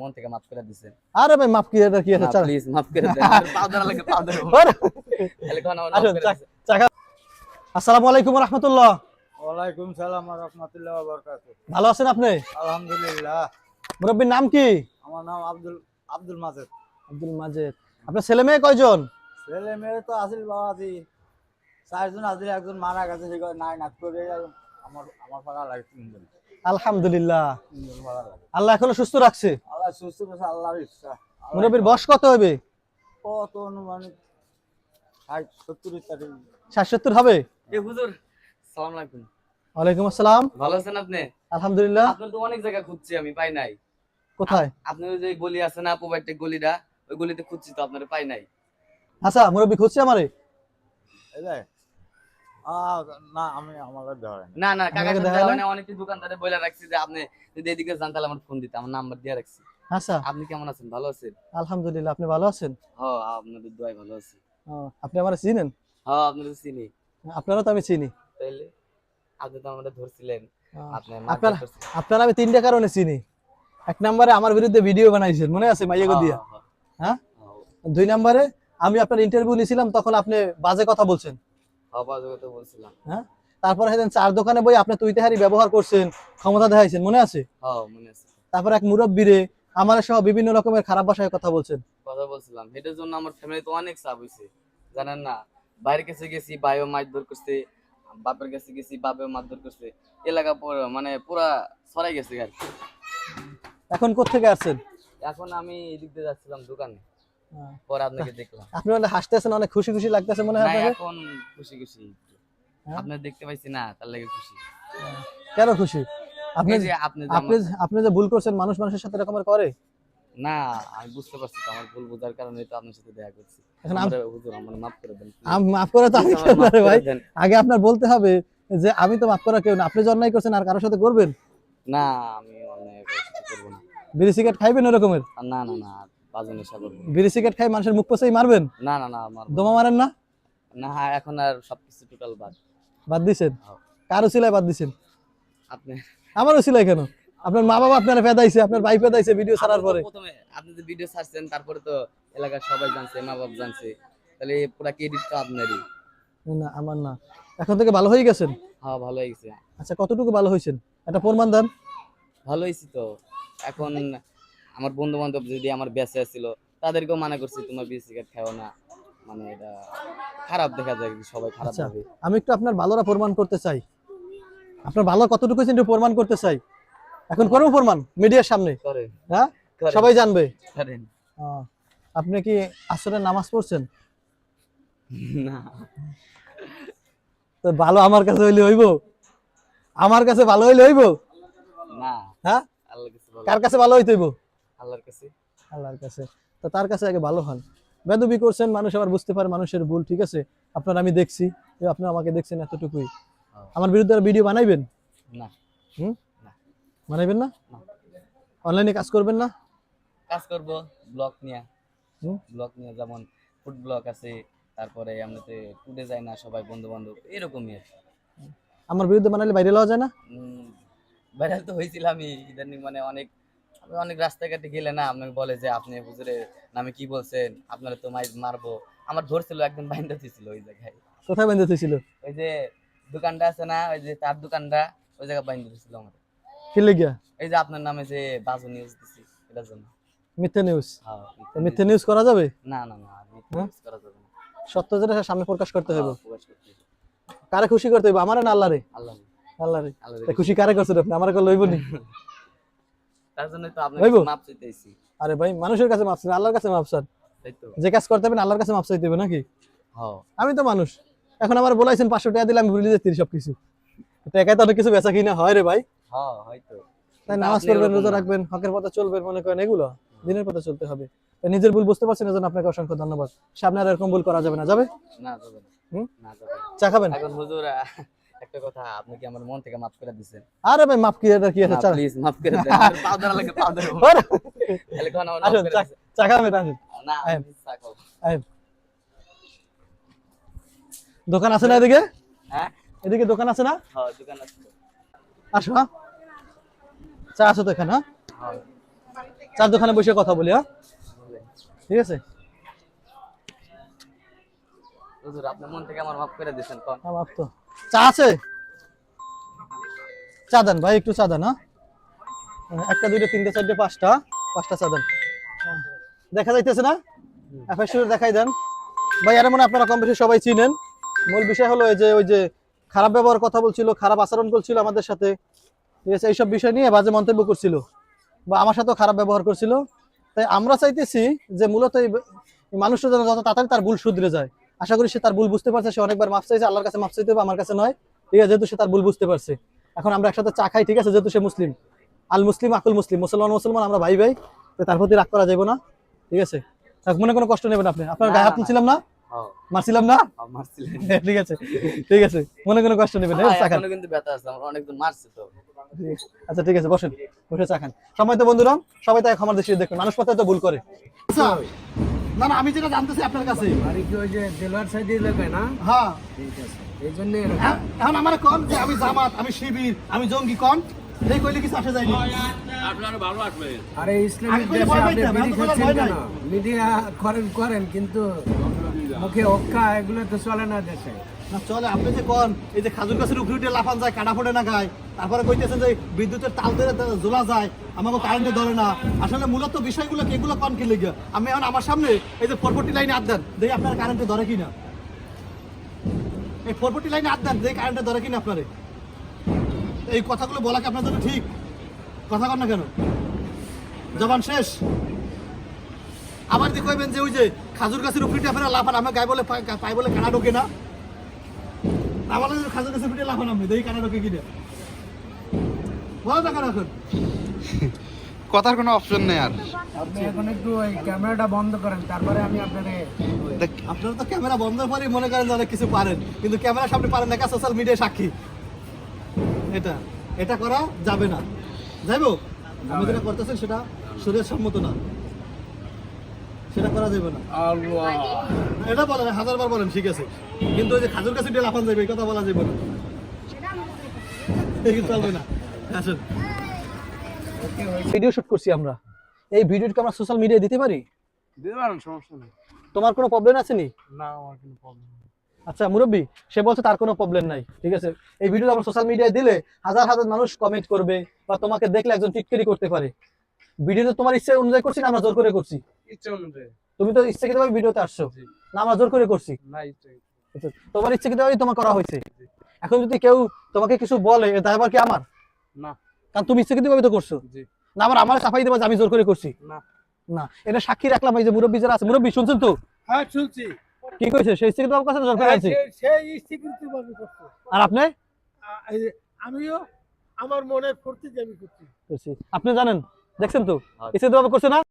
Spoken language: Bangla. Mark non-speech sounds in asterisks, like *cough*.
মন থেকে মাফ করে দিছেন আরে ভাই মাফ কি এটা কি আছে চল প্লিজ মাফ করে দেন। *laughs* আর লাগে তাহলে কোন করে। আসসালামু আলাইকুম রহমতুল্লাহ। ওয়ালাইকুম সালাম রহমতুল্লাহ বরকাত ভালো আছেন আপনি? আলহামদুলিল্লাহ। মুরব্বীর নাম কি? আমার নাম আব্দুল আব্দুল মাজেদ। আব্দুল মাজেদ। আপনার ছেলে মেয়ে কয়জন? ছেলে মেয়ে তো আসিল বাবাজি। চারজন আসিল একজন মারা গেছে সে নাই নাচ করে আমার আমার ভাড়া লাগে তিনজন। আলহামদুলিল্লাহ। আল্লাহ এখনও সুস্থ রাখছে? আল্লাহ সুস্থ করেছে আল্লাহর ইচ্ছা। আল্লাহ মুরব্বীর বয়স কত হবে? কত অনুমানিক? ষাট সত্তর হবে? এ হুজুর সালাম আলাইকুম। ওয়ালাইকুম আসসালাম। ভালো আছেন আপনি? আলহামদুলিল্লাহ। আপনার তো অনেক জায়গা খুঁজছি আমি পাই নাই। কোথায়? আপনার ওই যে গলি আছে না গলিটা ওই গলিতে খুঁজছি তো আপনার পাই নাই। আচ্ছা মুরব্বী খুঁজছে আমারে? এই না আমি আমার ধরেন না না কাকা আমাকে সাথে দেখায় যাওয়া না? নেই, অনেক দোকানদারে বলে রাখছি যে আপনি যদি এদিকে যান তাহলে আমার ফোন দিতে আমার নাম্বার দিয়ে রাখছি। আচ্ছা। আপনি কেমন আছেন? ভালো আছেন? আলহামদুলিল্লাহ আপনি ভালো আছেন? হ্যাঁ আপনাদের দোয়াই ভালো আছি। আপনি আমার চিনেন? হ্যাঁ আপনাদের চিনি। আপনারা তো আমি চিনি। তাইলে আপনি তো আমাদের ধরছিলেন। আপনারা আপনারা আমি তিনটা কারণে চিনি। এক নম্বরে আমার বিরুদ্ধে ভিডিও বানাইছেন মনে আছে মাইয়াগো দিয়া? হ্যাঁ? দুই নম্বরে আমি আপনার ইন্টারভিউ নিয়েছিলাম তখন আপনি বাজে কথা বলছেন। বলছিলাম। তারপরে সেদিন চার দোকানে বই আপনি তুইতেহারি ব্যবহার করছেন ক্ষমতা দেখাইছেন মনে আছে? হ্যাঁ মনে আছে। তারপর এক মুরব্বীরে আমার সহ বিভিন্ন রকমের খারাপ ভাষায় কথা বলছেন। কথা বলছিলাম। এটার জন্য আমার ফ্যামিলি তো অনেক চাপ হয়েছে জানেন না বাইরের কাছে গেছি ভাইও মারধর করছে বাপের কাছে গেছি বাপেও মারধর করছে। এলাকা পুরো মানে পুরা ছড়াই গেছে আর। এখন কোথেকে আসছেন? এখন আমি এদিক দিয়ে যাচ্ছিলাম দোকানে। পরে আপনাকে দেখলাম। আপনি অনেক হাসতেছেন অনেক খুশি খুশি লাগতেছে মনে হয় আপনাকে? এখন খুশি খুশি হ্যাঁ? আপনার দেখতে পাইছি না তার লাগে খুশি। কেন খুশি? আপনি যে আপনি আপনি আপনি যে ভুল করছেন মানুষ মানুষের সাথে এরকমের করে? না আমি বুঝতে পারছি তো আমার ভুল বোঝার কারণে তো আপনার সাথে দেখা করছি। এখন হুজুর আমার মাফ করে দেন। আম- মাফ করে তো আমি ভাই। আগে আপনার বলতে হবে যে আমি তো মাফ করা কেউ না। আপনি যে অন্যায় করছেন আর কারোর সাথে করবেন? না আমি অন্যায় করব না। বিড়ি সিগারেট খাইবেন ওরকমের? না না না বাজে নেশা করব। বিড়ি সিগারেট খাই মানুষের মুখ পচেই মারবেন? না না না আমার দমা মারেন না? না এখন আর সবকিছু টোটাল বাদ। বাদ দিছেন? হ্যাঁ। কার বাদ দিছেন? আপনি আমার উসিলায় কেন? আপনার মা বাবা আপনার পেদাইছে আপনার ভাই পেদাইছে ভিডিও ছাড়ার পরে। প্রথমে আপনি ভিডিও ছাড়ছেন তারপরে তো এলাকার সবাই জানছে মা বাবা জানছে। তাহলে পুরা ক্রেডিট তো আপনারই। না আমার না। এখন থেকে ভালো হয়ে গেছেন? হ্যাঁ ভালো হয়ে গেছে। আচ্ছা কতটুকু ভালো হয়েছেন? একটা প্রমাণ দেন। ভালো হয়েছি তো। এখন আমার বন্ধু বান্ধব যদি আমার বেঁচে ছিল তাদেরকেও মানা করছি তোমার বিড়ি সিগারেট খাও না। মানে এটা খারাপ দেখা যায় সবাই খারাপ আচ্ছা। ভাবে। আমি একটু আপনার ভালোরা প্রমাণ করতে চাই। আপনার ভালো কতটুকু একটু প্রমাণ করতে চাই? এখন করব প্রমাণ মিডিয়ার সামনে। করেন হ্যাঁ? সবাই জানবে। করেন। আপনি কি আসরের নামাজ পড়ছেন? না। তো ভালো আমার কাছে হইলে হইব? আমার কাছে ভালো হইলে হইব? না। হ্যাঁ? কার কাছে ভালো হইতে হইব? আল্লাহর কাছে। আল্লাহর কাছে। তো তার কাছে আগে ভালো হন। বেদবি করছেন মানুষ আবার বুঝতে পারে মানুষের ভুল ঠিক আছে? আপনার আমি দেখছি আপনি আমাকে দেখছেন এতটুকুই। আমার বিরুদ্ধে ভিডিও বানাইবেন? না। বানাইবেন না। অনলাইনে কাজ করবেন না? কাজ করব ব্লগ নিয়ে। হুম? ব্লগ নিয়ে যেমন ফুড ব্লগ আছে তারপরে এমনিতে টুডে যায় না সবাই বন্ধু বান্ধব এরকমই আর আমার বিরুদ্ধে বানাইলে বাইরে লওয়া যায় না? ভাইরাল তো হয়েছিল আমি ইদানিং মানে অনেক অনেক রাস্তাঘাটে গেলে না আপনাকে বলে যে আপনি হুজুরের নামে কি বলছেন? আপনারা তো মাইজ মারবো। আমার ধরছিল একদম বাইন্দা দিয়েছিল ওই জায়গায়। কোথায় বেঁধে ছিল ওই যে দোকানটা আছে না ওই যে তার দোকানটা ওই জায়গায় বাইন্দা দিয়েছিল আমার। কি লেগিয়া? এই যে আপনার নামে যে বাজু নিউজ দিছি এটার জন্য। মিথ্যে নিউজ হ্যাঁ মিথ্যে নিউজ করা যাবে? না না না মিথ্যা হ্যাঁ? news করা যাবে না। সত্য যেটা সামনে প্রকাশ করতে হবে হ্যাঁ, প্রকাশ করতে হবে। কারে খুশি করতে হবে আমার না আল্লাহরে? আল্লাহ আল্লাহরে। আল্লাহ খুশি। কারে করছেন আপনি? আমার করে লইব নি *laughs* তার জন্য তো আপনার মাপ চাইতেছি। আরে ভাই মানুষের কাছে মাপছেন আল্লাহর কাছে তাই যে কাজ করতে হবে আল্লাহর কাছে মাপ চাইতে হবে নাকি? হ্যাঁ। আমি তো মানুষ। এখন আমার বলাইছেন পাঁচশো টাকা দিলে আমি ভুলে সবকিছু। টাকায় তো অনেক কিছু বেচা কিনা হয় রে ভাই। হ্যাঁ হয়তো। তাই নামাজ পড়বেন রোজা রাখবেন হকের পথে চলবেন মনে করেন এগুলো। দিনের পথে চলতে হবে। নিজের ভুল বুঝতে পারছেন এজন্য আপনাকে অসংখ্য ধন্যবাদ। সামনে আর এরকম ভুল করা যাবে না যাবে? না যাবে না। যাবে চা খাবেন? এখন হুজুর একটা কথা আপনি কি আমার মন থেকে মাফ করে দিছেন? আরে ভাই মাপ কি কি আছে প্লিজ মাফ করে দেন। আর ধরা লাগে পাও ধরো তাহলে কোন আমার আসুন করে চা দিছেন। চা খাবেন আসুন। না আয়। আমি চা খাব। আয়। দোকান আছে না এদিকে? হ্যাঁ? এদিকে দোকান আছে না? হ্যাঁ দোকান আছে। আসো হ্যাঁ। চা আছে তো এখানে হ্যাঁ? চার দোকানে বসে কথা বলি হ্যাঁ? ঠিক আছে? হুজুর আপনি মন থেকে আমার মাফ করে দিয়েছেন কন। হ্যাঁ তো। চা আছে? চা দেন ভাই, একটু চা দেন হ্যাঁ? একটা, দুইটা, তিনটে, চারটে, পাঁচটা পাঁচটা চা দেন। দেখা যাইতেছে না? এফএসএর দেখাই দেন। ভাই, এর মনে আপনারা কম বেশি সবাই চিনেন। মূল বিষয় হলো এই যে, ওই যে খারাপ ব্যবহার কথা বলছিল, খারাপ আচরণ করছিল আমাদের সাথে। ঠিক আছে, এইসব বিষয় নিয়ে বাজে মন্তব্য করছিল। বা আমার সাথেও খারাপ ব্যবহার করছিল। তাই আমরা চাইতেছি যে মূলত এই মানুষটা যেন যত তাড়াতাড়ি তার ভুল শুধরে যায়। আশা করি সে তার ভুল বুঝতে পারছে সে অনেকবার মাফ চাইছে আল্লাহর কাছে মাফ চাইতে হবে আমার কাছে নয়। ঠিক আছে যেহেতু সে তার ভুল বুঝতে পারছে। এখন আমরা একসাথে চা খাই ঠিক আছে যেহেতু সে মুসলিম। আল মুসলিম আকুল মুসলিম মুসলমান মুসলমান আমরা ভাই ভাই তো তার প্রতি রাগ করা যাবে না। ঠিক আছে? মনে কোনো কষ্ট নেবেন আপনি। আপনার গায়ে হাত তুলছিলাম না? হ্যাঁ। মারছিলাম না? *laughs* ঠিক আছে ঠিক আছে মনে কোনো কষ্ট নেবেন চা খান। কিন্তু ব্যথা আছে আমার অনেকজন মারছে তো। আচ্ছা ঠিক আছে বসেন বসে চা খান। সময় তো বন্ধুরা সবাই তাই ক্ষমার দৃষ্টি দেখুন। মানুষ পাতায় তো ভুল করে। আচ্ছা। না না আমি যেটা জানতেছি আপনার কাছে। বাড়ি কি ওই যে দেলোয়ার সাইডে এলাকায় না? হ্যাঁ। ঠিক আছে এই জন্য হ্যাঁ, এখন আমার কন যে আমি জামাত আমি শিবির আমি জঙ্গি কন এই কইলে কিছু আসে যায়নি। আরে ইসলামিক আমি কইলে দেশে আপনি। মিডিয়া করেন করেন কিন্তু মুখে অক্কা এগুলো তো চলে না দেশে। না, চলে, আপনি যে কন, এই যে খাজুর গাছের উপরে উঠে লাফান যায়, কাটা ফোটে না গায়। তারপরে কইতেছেন যে বিদ্যুতের তাল ধরে জ্বলা যায়, আমাকে কারেন্টে ধরে না। আসলে মূলত বিষয়গুলো কি, এগুলো কন কি লেগে? আমি এখন আমার সামনে এই যে ফোরপটি লাইনে আদ দেখি আপনার কারেন্টে ধরে কিনা। এই ফোরপটি লাইনে আদ দেন, দেখি কারেন্টে ধরে কিনা আপনারে। এই কথাগুলো বলা কি আপনার জন্য ঠিক? কথা কন না কেন? জবান শেষ? আবার দিয়ে কইবেন যে ওই যে খাজুর গাছের উপরে আপনারা লাফান আমার গায়ে বলে পায়ে বলে কানা ঢোকে না। আমার খাজুর গাছের উপরে লাফান আপনি দেখি কানা ঢোকে কিনা। বলো টাকা রাখুন কথার কোনো অপশন নেই আর। আপনি এখন একটু ওই ক্যামেরাটা বন্ধ করেন তারপরে আমি আপনারে আপনারা তো ক্যামেরা বন্ধ করে মনে করেন যে অনেক কিছু পারেন কিন্তু ক্যামেরা সামনে পারেন না সোশ্যাল মিডিয়া সাক্ষী। এটা এটা করা যাবে না। যাইবো? আমি যেটা করতেছেন সেটা শরীরের সম্মত না। সেটা করা যাবে না। এটা বলেন হাজারবার বলেন ঠিক আছে। কিন্তু ওই যে খাজুর কাছে লাফান যাবে এই কথা বলা যাবে না। চলবে না। আসেন। ভিডিও শুট করছি আমরা। এই ভিডিওটা আমরা সোশ্যাল মিডিয়ায় দিতে পারি? দিতে পারেন সমস্যা নেই। তোমার কোনো প্রবলেম আছে নি? না আমার কোনো প্রবলেম আচ্ছা মুরব্বী সে বলছে তার কোনো প্রবলেম নাই ঠিক আছে? এই ভিডিও আমরা সোশ্যাল মিডিয়ায় দিলে হাজার হাজার মানুষ কমেন্ট করবে বা তোমাকে দেখলে একজন টিটকারি করতে পারে। ভিডিওতে তোমার ইচ্ছে অনুযায়ী করছি না আমরা জোর করে করছি। ইচ্ছে অনুযায়ী তুমি তো ইচ্ছাকৃতভাবে ভিডিওতে আসছো। জি। না আমরা জোর করে করছি। না ইচ্ছে আচ্ছা, তোমার ইচ্ছাকৃতভাবেই তোমার করা হয়েছে। এখন যদি কেউ তোমাকে কিছু বলে এর দায়ভার কি আমার? না। কারণ তুমি ইচ্ছাকৃতভাবে তো করছ। না আমার আমার চাপাই দেবা আমি জোর করে করছি। না। না এটা সাক্ষী রাখলাম এই যে মুরব্বী যারা আছে। মুরব্বী শুনছেন তো? হ্যাঁ শুনছি। কি কইছে? সেই ইচ্ছাকৃতভাবে কাছে জোর করে আনছি সেই স্বীকৃতি ভাবে করছে। আর আপনি? আমিও আমার মনের ফুর্তি আমি করছি। করছি। আপনি জানেন দেখছেন তো? হ্যাঁ। ইচ্ছাকৃতভাবে করছে না?